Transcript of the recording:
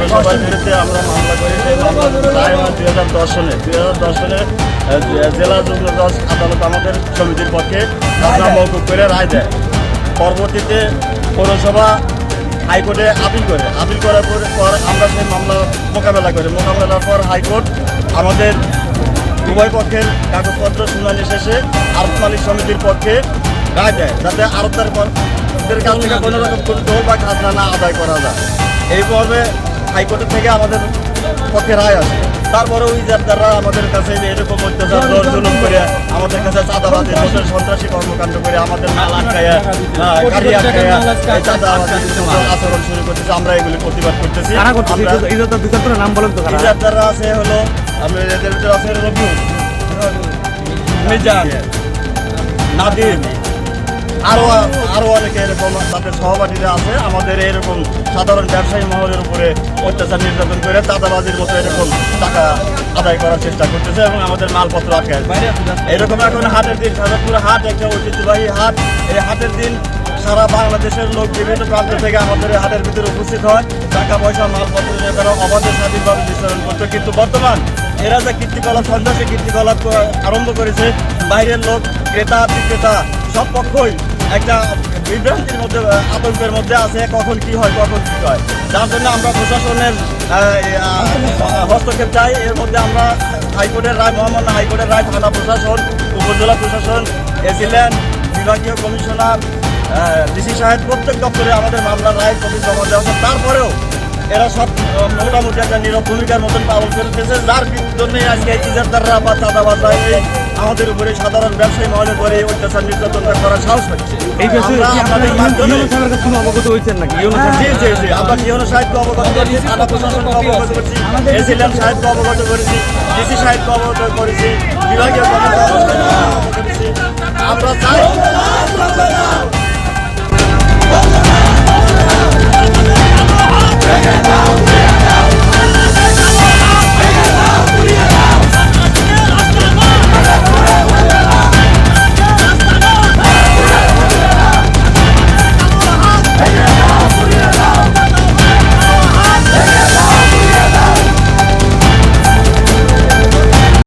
পৌরসভার বিরুদ্ধে আমরা মামলা করি মামলা দুই হাজার দশ সনে, দুই হাজার দশ সনে জেলা যুগ্ম জজ আদালত আমাদের সমিতির পক্ষে খাজনা মৌকুব করে রায় দেয়। পরবর্তীতে পৌরসভা হাইকোর্টে আপিল করে। আপিল করার পর পর আমরা সেই মামলা মোকাবেলা করি। মোকাবেলার পর হাইকোর্ট আমাদের উভয় পক্ষের কাগজপত্র শুনানি শেষে আরব মালিক সমিতির পক্ষে রায় দেয়, যাতে আরবদার দের কাছ থেকে কোনো রকম বা খাজনা না আদায় করা যায়। এই পর্বে হাইকোর্টের থেকে আমাদের পক্ষে রায় আসে। তারপরে ওই যারা আমাদের কাছে এরকম অত্যাচার জুলুম করে আমাদের কাছে চাঁদাবাজি দেশের সন্ত্রাসী কর্মকাণ্ড করে আমাদের মাল আটকায়া গাড়ি আটকায়া চাঁদাবাজি আচরণ শুরু করতেছে। আমরা এগুলি প্রতিবাদ করতেছি। নাম বলেন তো ইজারদাররা আছে হলো আমরা এদের ভিতরে আছে রবিউল মিজান। নাদিম আরও আরও অনেকে এরকম তাদের সহপাঠীরা আছে আমাদের এরকম সাধারণ ব্যবসায়ী মহলের উপরে অত্যাচার নির্যাতন করে দাদাবাজির মতো এরকম টাকা আদায় করার চেষ্টা করতেছে এবং আমাদের মালপত্র আটকায় এরকম এখন হাটের দিন সাজাপুর হাট একটা ঐতিহ্যবাহী হাট। এই হাটের দিন সারা বাংলাদেশের লোক বিভিন্ন প্রান্ত থেকে আমাদের হাটের ভিতরে উপস্থিত হয়। টাকা পয়সা মালপত্র নিয়ে তারা অবাধে স্বাধীনভাবে বিচরণ করতো কিন্তু বর্তমান এরা যে কীর্তিকলাপ সন্ত্রাসী কীর্তিকলাপ আরম্ভ করেছে বাইরের লোক ক্রেতা বিক্রেতা সব পক্ষই একটা বিভ্রান্তির মধ্যে আতঙ্কের মধ্যে আছে কখন কি হয়, কখন কি হয়। যার জন্য আমরা প্রশাসনের হস্তক্ষেপ চাই। এর মধ্যে আমরা হাইকোর্টের রায়, মহামান্য হাইকোর্টের রায়, থানা প্রশাসন, উপজেলা প্রশাসন এসিল্যান্ড বিভাগীয় কমিশনার ডিসি সাহেব, প্রত্যেক দপ্তরে আমাদের মামলার রায় কপি জমা দেওয়া তারপরেও এরা সব মোটামুটি একটা নীরব ভূমিকার মতন পালন করতেছে যার জন্যই আজকে ইজারদাররা বা চাঁদাবাজরা এই আমাদের উপরে সাধারণ ব্যবসায়ী মহলের উপরে এই অত্যাচার নির্যাতন করার সাহস পাচ্ছে। এই বিষয়ে আমরা কি আপনারা আপনাদের মাধ্যমে ইউনো সাহেবের কাছে কোনো অবগত হয়েছেন নাকি? ইউনো জি জি জি আমরা জিওনো সাহেবকে অবগত করেছি থানা প্রশাসনকে অবগত করেছি এসিল্যান্ড সাহেবকে অবগত করেছি ডিসি সাহেবকে অবগত করেছি বিভাগীয় কমিশনারকে আমরা চাই